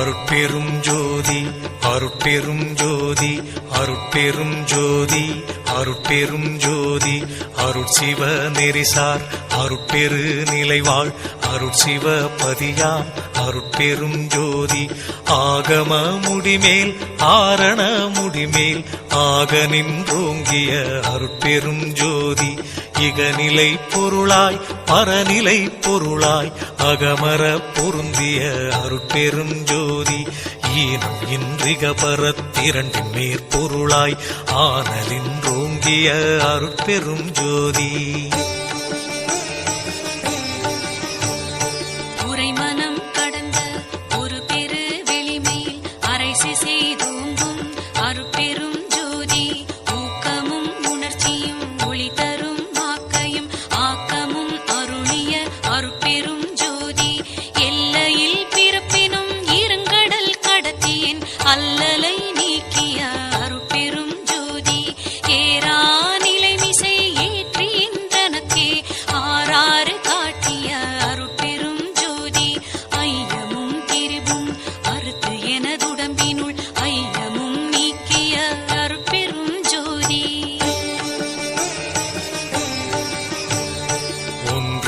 அருட்பெரும் ஜோதி அருட்பெரும் ஜோதி அருட்பெரும் ஜோதி அருட்பெரும் ஜோதி அருட்சிவ நெறிசார் அருட்பெரு நிலைவாழ் அருட்சிவ பதியாம் அருட்பெரும் ஜோதி. ஆகம முடிமேல் ஆரண முடிமேல் ஆக நின்றோங்கிய அருட்பெரும் ஜோதி. இகநிலை பொருளாய் பரநிலை பொருளாய் அகமர பொருந்திய அருட்பெரும் ஜோதி. ஈனம் இன்றிக பரத்திரண்டின் மேற்பொருளாய் ஆனலின்றோங்கிய அருட்பெரும் ஜோதி.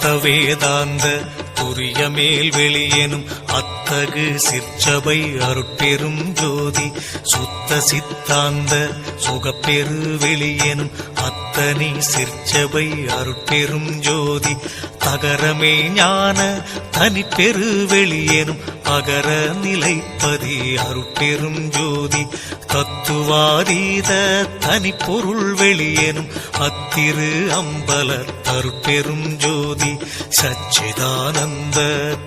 சுத்த வேதாந்த துரிய மேல் வெளியெனும் அத்தகு சிற்சபை அருட்பெரும் ஜோதி. சுத்த சித்தாந்த சுகப்பெரு வெளியேனும் அத்தனி சிற்சபை அருட்பெரும் ஜோதி. தகரமே ஞான தனிப்பெரு வெளியேனும் அகர நிலைப்பதி அருட்பெரும் ஜோதி. தத்துவாதீத தனிப்பொருள் வெளியேனும் அத்திரு அம்பல தருப்பெரும் ஜோதி சச்சிதானந்த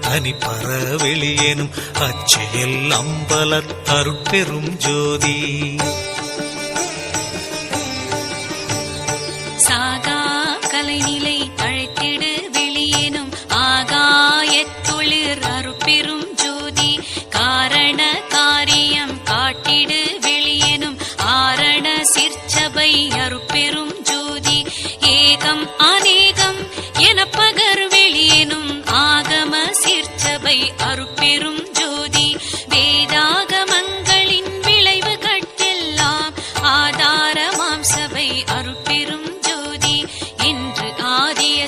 தனிப்பற வெளியேனும் அச்சையில் அம்பல தருப்பெரும் ஜோதி. சாகா கலைநிலை அழைத்திடு வெளியேனும் ஆகாயத் தொழில் அருப்பெரும்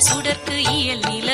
சுடற்கு இயல் நிலை.